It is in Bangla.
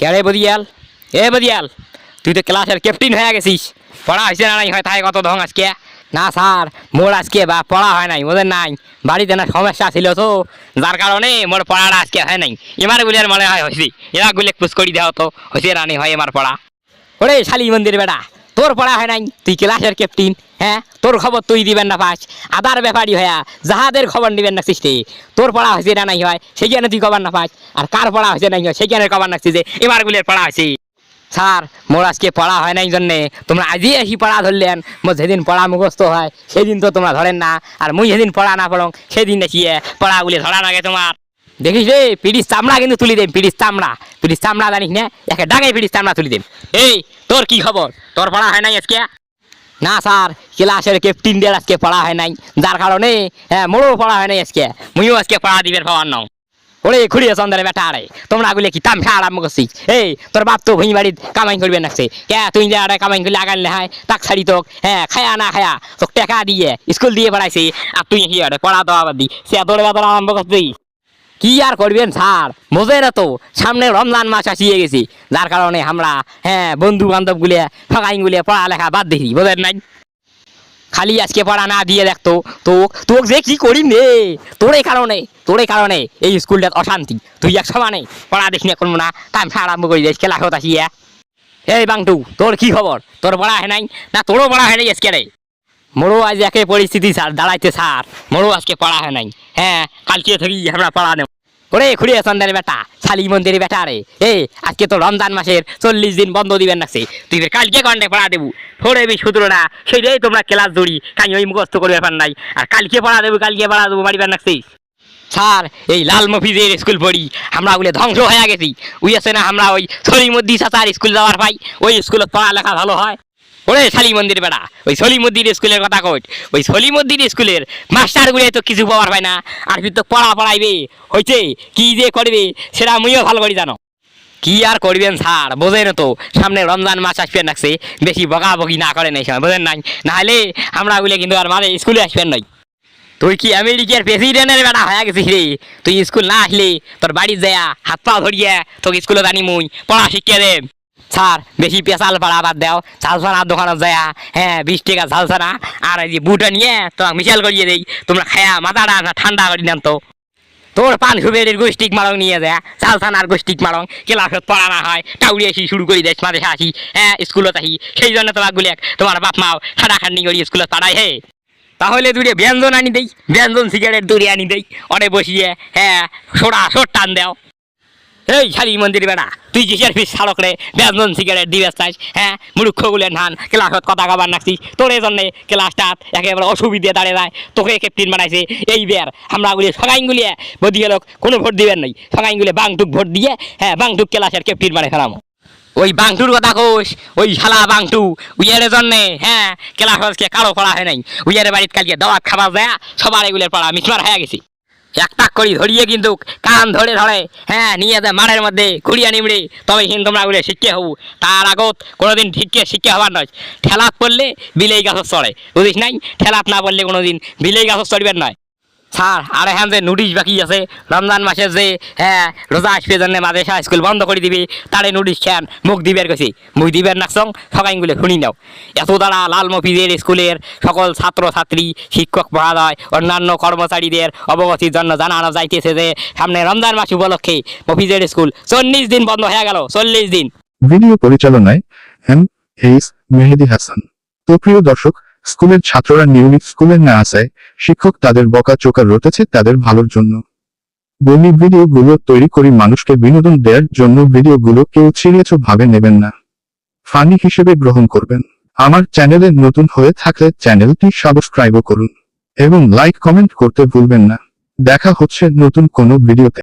কেড়ে বদিয়াল এ বদিয়াল তুই তো ক্লাসের ক্যাপ্টেন হয়ে গেছিস। পড়া হয়েছে না নাই? হয় তাই কত ধং আজকে? না স্যার, মোর আজকে বা পড়া হয় নাই ওদের নাই। বাড়িতে না সমস্যা ছিল তো, যার কারণে মোর পড়াটা আজকে হয় নাই। এমার বলে আর মনে হয় হয়েছি এরা গুলে পুষ করি দেওয়া তো হয়েছে রানি হয় এমার পড়া। ওরে শালি মন্দির বেটা তোর পড়া হয় নাই, তুই ক্লাসের ক্যাপ্টেন হ্যাঁ? তোর খবর তুই দিবেন না পাস আদার ব্যাপারই হয়া, যাহাদের খবর নিবেন না সৃষ্টি তোর পড়া হয়েছে না নাই হয়, সেইখানে তুই খবর না পাস আর কার পড়া হয়েছে নাই হয়, সেইখানে খবর নাকছিস যে এবার গুলের পড়া হয়েছে। স্যার, মোর আজকে পড়া হয় নাই জন্যে। তোমরা আজই আসি পড়া ধরলেন, মোর যেদিন পড়া মুখস্থ হয়, সেদিন তো তোমরা ধরেন না। আর মুই যেদিন পড়া না পড়ং, সেদিন দেখি পড়াগুলি ধরা লাগে তোমার দেখিস রে পিড়িস চামড়া কিন্তু তুলি দেন পিড়িস চামড়া। পিড়িস চামড়া জানিস না, একে ডাঙাই পিড়িস চামড়া তুলি দেন এই, তোর কি খবর? তোর পড়া হয় নাই আজকে? না স্যার, ক্লাসের ক্যাপ্টেন দের আজকে পড়া হয় নাই। যার কারণে হ্যাঁ মোরও পড়া হয় নাই আজকে। মুইও আজকে পড়া দিবের পাওয়ার নাও। ওরে, খুঁড়িয়ে চন্দ্রের বেটা আরে তোমরা গুলে কি তামসা আরম্ভ করছিস? এই, তোর বাপ তো ভুঁই বাড়ির কামাই করবে নাকছে। কে, তুই যে আরে কামাই করলে আগান লেহাই, তাক ছাড়ি তোক। হ্যাঁ খায়া না খায়া, তোক টাকা দিয়ে, স্কুল দিয়ে পড়াইছি। আর তুই কি আরে পড়া দেওয়া বাদ দি, সে বেতন আরম্ভ করছিস? কি আর করবেন স্যার? বোঝে না তো, সামনে রমজান মাস আসিয়ে গেছি। যার কারণে আমরা হ্যাঁ বন্ধু বান্ধব গুলিয়ে ঠকাই গুলিয়ে পড়ালেখা বাদ দিছি, বোঝেন নাই? খালি আজকে পড়া না দিয়ে দেখতো তো তোক যে কি করি নে তোর কারণে তোর কারণে এই স্কুলটা অশান্তি। তুই এক সমানে পড়া দেখি না করব না টাইম আরম্ভ করি দিস খেলা হত আসিয়া। এই বাংটু, তোর কি খবর? তোর পড়া হয় নাই? না, তোরও পড়া হয় নাই আজকে রে? মোরও আজ একে পরিস্থিতি, স্যার দাঁড়াইতে স্যার। মোরও আজকে পড়া হয় নাই। হ্যাঁ কালকে থেকেই আমরা পড়া নেব। ওরে, খুঁড়িয়ে চন্দ্রের বেটা, শালি মন্দিরের বেটা রে। এ, আজকে তো রমজান মাসের চল্লিশ দিন বন্ধ দিবেন নাকছে। তুই কালকে কন্টে পড়া দেবু। থোড়ে বি সুতরো না, সেইটাই তোমরা ক্লাস দৌড়ি কাই ওই মুখস্থ করবে ব্যাপার নাই। আর কালকে পড়া দেবো, কালকে পড়া দেবো মারিবেন নাকছিস স্যার, এই লাল মফিজের স্কুল পড়ি, আমরা ওগুলো ধ্বংস হয়ে গেছি। ওই আছে না, আমরা ওই সলিমদ্দি সাঁতার স্কুল যাওয়ার পাই। ওই স্কুলত পড়ালেখা ভালো হয়। ওরে শালি মন্দির বেড়া, ওই সলিমদ্দির স্কুলের কথা কই ওই সলিমদ্দির স্কুলের মাস্টারগুলো তো কিছু পাওয়ার পায় না, আর তুই তো পড়া পড়াইবে, হইছে, কি যে করবে সেটা আমিও ভালো করি জানো। কি আর করবেন স্যার বোঝেন তো, সামনে রমজান মাস আসবেন নাকছে, বেশি বকাবকি না করেন এই সময় বোঝেন নাই, নাহলে আমরা ওগুলো কিন্তু আর মানে স্কুলে আসবেন নাই। তুই কি আমেরিকার প্রেসিডেন্টের বেটা হয়ে গেছিস রে? তুই স্কুল না আসলে, তোর বাড়ি যায়, হাত পা ধরিয়া তোকে স্কুলে জানি মুই পড়া শিখিয়ে দে স্যার, বেশি পেশাল পাড়া বাদ দাও। চালসানার দোকানত যায় হ্যাঁ বিশ টাকা চালসানা আর এই যে বুটা নিয়ে তোমাকে মিশাল করিয়ে দেই। তোমরা খায়া মাথাটা ঠান্ডা করি নেন তো। তোর পান সুবেরের গোষ্ঠিক মারং নিয়ে যায় চালসানার গোষ্ঠিক মারং। ক্লাসত পড়া না হয় টাউরি আসি শুরু করি দেশ মাঝে আসি হ্যাঁ স্কুলত আহি সেই জন্য তোমার গুলে তোমার বাপ মাও খাটা খান্নি করি স্কুলত পাঠাই হে। তাহলে দুটো ব্যঞ্জন আনি দেই, ব্যঞ্জন সিগারেট দূরে আনি দেই। অনে বসিয়ে হ্যাঁ সোডা সোট টান দেও। এই শালি মন্দির বেড়া, তুই কিসের ফিস শালক রে, ব্যঞ্জন সিগারেট দিবে চাইস হ্যাঁ? মূর্খ গুলেন ধান, ক্লাসত কথা কাবার নাকছিস তোর এই জন্যে ক্লাসটা একেবারে অসুবিধে দাঁড়িয়ে যায়। তোকে ক্যাপ্টেন বানাইছে এই বের আমরা গুলি সগাইন গুলিয়ে বদি লোক কোনো ভোট দিবেন নাই। সগাইন বাংটুক ভোট দিয়ে হ্যাঁ বাংটুক ক্লাসের ক্যাপ্টেন বানাই ফেলাম। ওই বাংটুর কথা কোষ ওই শালা বাংটু উইয়ারের জন্যে হ্যাঁ ক্লাস কারও পড়া হয় নাই। উইয়ারের বাড়িতে কালকে দাওয়াত খাবার দেয়া, সবার এগুলোর পড়া মিসমার হয়ে গেছি। একটা করি ধরিয়ে কিন্তু কান ধরে ধরে হ্যাঁ নিয়ে যায় মাঠের মধ্যে ঘুরিয়ে নিমড়ে তবে হিন তোমরা ওগুলো শিক্ষে হবু। তার আগত কোনোদিন ঠিককে শিক্ষে হবার নয়। ঠেলাত পড়লে বিলেই গাছ চড়ে, বুঝিস নাই? ঠেলাত না পড়লে কোনোদিন বিলেই গাছ চড়বেন নয়। স্যার, আর হ্যাঁ যে নোটিশ বাকি আছে। রমজান মাসের যে হ্যাঁ রোজা আসবে জন্য মাদ্রাসা, স্কুল বন্ধ করে দিবি, তারে নোটিশ খেয়ান মুখ দিবের গেছি মুখ দিবের নাকসং সকাইগুলো শুনি নাও। এত দ্বারা লাল মফিজের স্কুলের সকল ছাত্র ছাত্রী শিক্ষক মহাদয়, অন্যান্য কর্মচারীদের অবগতির জন্য জানানো যাইতেছে যে, সামনে রমজান মাস উপলক্ষে মফিজের স্কুল চল্লিশ দিন বন্ধ হয়ে গেল, চল্লিশ দিন। ভিডিও পরিচালনায় এম এইস মেহেদি হাসান। তো প্রিয় দর্শক স্কুলের ছাত্ররা নিয়মিত স্কুলে না আসায় শিক্ষক তাদের বকা চোকা রটেছে তাদের ভালোর জন্য। বলি ভিডিওগুলো তৈরি করি মানুষকে বিনোদন দেওয়ার জন্য ভিডিওগুলো কেউ ছিঁড়েছ ভাবে নেবেন না। ফানি হিসেবে গ্রহণ করবেন। আমার চ্যানেলে নতুন হয়ে থাকলে চ্যানেলটি সাবস্ক্রাইবও করুন। এবং লাইক কমেন্ট করতে ভুলবেন না। দেখা হচ্ছে নতুন কোনো ভিডিওতে।